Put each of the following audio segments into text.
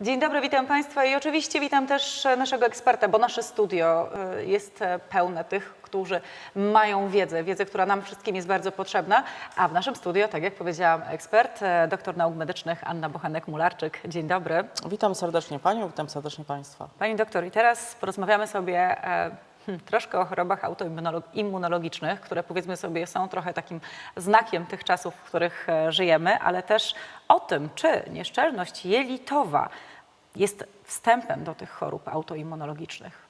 Dzień dobry, witam Państwa i oczywiście witam też e, naszego eksperta, bo nasze studio e, jest e, pełne tych, którzy mają wiedzę, wiedzę, która nam wszystkim jest bardzo potrzebna, a w naszym studio, tak jak powiedziałam, ekspert, doktor nauk medycznych Anna Bochenek-Mularczyk. Dzień dobry. Witam serdecznie Panią, witam serdecznie Państwa. Pani doktor, i teraz porozmawiamy sobie troszkę o chorobach autoimmunologicznych, które powiedzmy sobie są trochę takim znakiem tych czasów, w których e, żyjemy, ale też o tym, czy nieszczelność jelitowa jest wstępem do tych chorób autoimmunologicznych.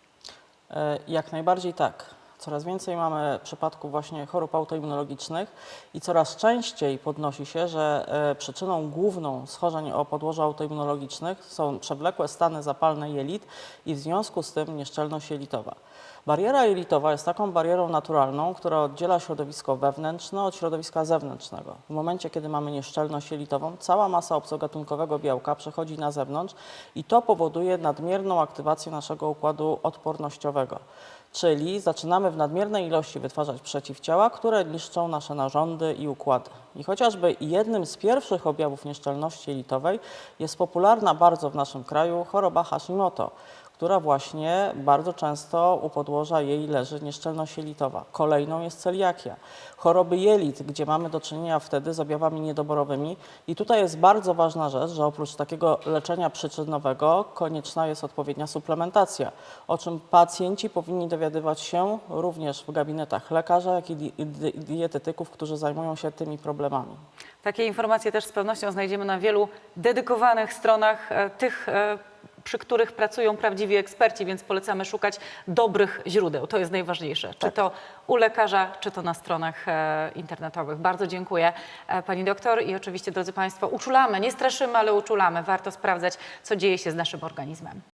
E, Jak najbardziej tak. Coraz więcej mamy przypadków właśnie chorób autoimmunologicznych i coraz częściej podnosi się, że e, przyczyną główną schorzeń o podłożu autoimmunologicznych są przewlekłe stany zapalne jelit i w związku z tym nieszczelność jelitowa. Bariera jelitowa jest taką barierą naturalną, która oddziela środowisko wewnętrzne od środowiska zewnętrznego. W momencie, kiedy mamy nieszczelność jelitową, cała masa obcogatunkowego białka przechodzi na zewnątrz i to powoduje nadmierną aktywację naszego układu odpornościowego. Czyli zaczynamy w nadmiernej ilości wytwarzać przeciwciała, które niszczą nasze narządy i układy. I chociażby jednym z pierwszych objawów nieszczelności jelitowej jest popularna bardzo w naszym kraju choroba Hashimoto, która właśnie bardzo często u podłoża jej leży nieszczelność jelitowa. Kolejną jest celiakia. Choroby jelit, gdzie mamy do czynienia wtedy z objawami niedoborowymi. I tutaj jest bardzo ważna rzecz, że oprócz takiego leczenia przyczynowego konieczna jest odpowiednia suplementacja, o czym pacjenci powinni dowiadywać się również w gabinetach lekarza, jak i di- di- dietetyków, którzy zajmują się tymi problemami. Takie informacje też z pewnością znajdziemy na wielu dedykowanych stronach, e, tych, e, przy których pracują prawdziwi eksperci, więc polecamy szukać dobrych źródeł. To jest najważniejsze. Czy to u lekarza, czy to na stronach e, internetowych. Bardzo dziękuję e, Pani doktor i oczywiście, drodzy Państwo, uczulamy, nie straszymy, ale uczulamy. Warto sprawdzać, co dzieje się z naszym organizmem.